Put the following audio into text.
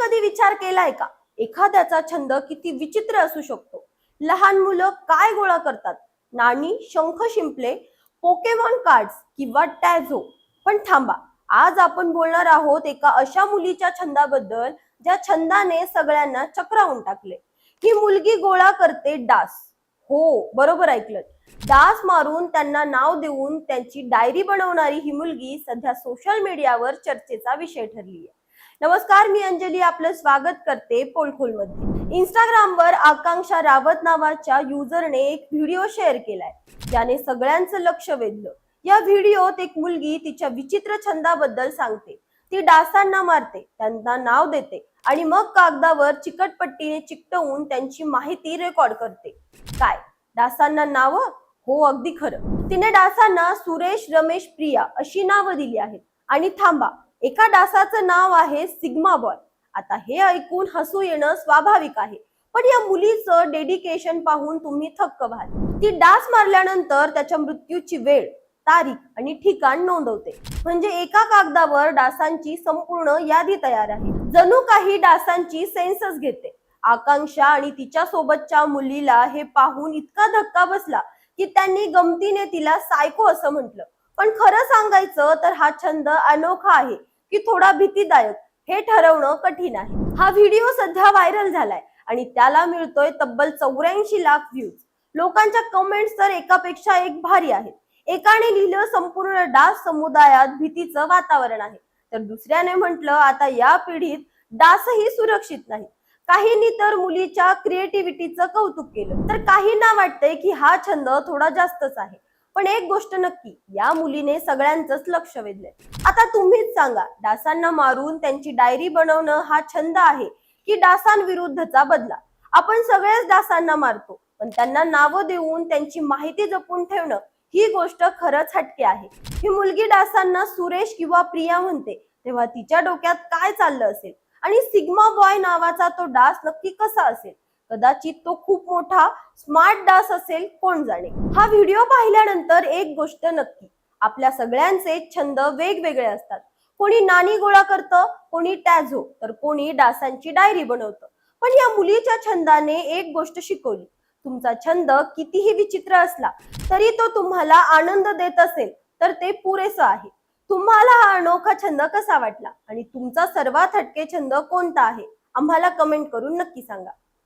कधी विचार केलाय का? एखाद्याचा छंद किती विचित्र असू शकतो. लहान मुलं काय गोळा करतात? नाणी शंख शिंपले पोकेमॉन कार्ड्स किंवा टॅझो. पण थांबा आज आपण बोलणार आहोत एका अशा मुलीच्या छंदाबद्दल ज्या छंदाने सगळ्यांना चक्रावून टाकले. ही मुलगी गोळा करते डास. हो बरोबर ऐकलं. डास मारून त्यांना नाव देऊन त्यांची डायरी बनवणारी ही मुलगी सध्या सोशल मीडियावर चर्चेचा विषय ठरली आहे नमस्कार मी अंजली आपलं स्वागत करते पोलखोलमध्ये इंस्टाग्रामवर आकांक्षा रावत नावाच्या युजरने एक व्हिडिओ शेअर केलाय. ज्याने सगळ्यांचं लक्ष वेधलं. या व्हिडिओत एक मुलगी तिच्या विचित्र छंदाबद्दल सांगते. ती डासांना मारते त्यांना नाव देते आणि मग कागदावर चिकटपट्टीने चिकटवून त्यांची माहिती रेकॉर्ड करते. काय? डासांना नाव? हो अगदी खरं. तिने डासांना सुरेश रमेश प्रिया अशी नावं दिली आहेत. आणि थांबा एका डासाचं नाव आहे सिग्मा बॉय. आता हे ऐकून हसू येणं स्वाभाविक आहे. पण या मुलीचं डेडिकेशन पाहून तुम्ही थक्क व्हाल. ती डास मारल्यानंतर त्याच्या मृत्यूची वेळ तारीख आणि ठिकाण नोंदवते. म्हणजे एका कागदावर डासांची संपूर्ण यादी तयार आहे. जणू काही डासांची सेन्सस घेते. आकांक्षा आणि तिच्या सोबतच्या मुलीला हे पाहून इतका धक्का बसला की त्यांनी गमतीने तिला सायको असं म्हटलं. पण खरं सांगायचं तर हा छंद अनोखा आहे. की थोडा भीतीदायक. हे ठरवणं कठीण आहे. हा व्हिडिओ सध्या व्हायरल झालाय आणि त्याला मिळतोय तब्बल चौऱ्याऐंशी लाख व्ह्यूज लोकांच्या कमेंट्स तर एकापेक्षा एक भारी आहेत. एकाने लिहिलं संपूर्ण डास समुदायात भीतीचं वातावरण आहे. तर दुसऱ्याने म्हटलं आता या पिढीत डासही सुरक्षित नाही. काहींनी तर मुलीच्या क्रिएटिव्हिटीचं कौतुक केलं. तर काहींना वाटतंय की हा छंद थोडा जास्तच आहे. पण एक गोष्ट नक्की या मुलीने सगळ्यांचंच लक्ष वेधलंय. आता तुम्हीच सांगा डासांना मारून त्यांची डायरी बनवणं हा छंद आहे की डासांविरुद्धचा बदला? आपण सगळेच डासांना मारतो पण त्यांना नावं देऊन त्यांची माहिती जपून ठेवणं ही गोष्ट खरंच हटके आहे. ही मुलगी डासांना सुरेश किंवा प्रिया म्हणते तेव्हा तिच्या डोक्यात काय चाललं असेल? आणि सिग्मा बॉय नावाचा तो डास नक्की कसा असेल? कदाचित तो खूप मोठा स्मार्ट डास असेल कोण जाणे. हा व्हिडिओ पाहिल्यानंतर एक गोष्ट नक्की. आपल्या सगळ्यांचे छंद वेगवेगळे असतात. कोणी नाणी गोळा करतं कोणी टॅझो तर कोणी डासांची डायरी बनवतं. पण या मुलीच्या छंदाने एक गोष्ट शिकवली. तुमचा छंद कितीही विचित्र असला तरी तो तुम्हाला आनंद देत असेल तर ते पुरेसं आहे. तुम्हाला हा अनोखा छंद कसा वाटला? आणि तुमचा सर्वात हटके छंद कोणता आहे? आम्हाला कमेंट करून नक्की सांगा.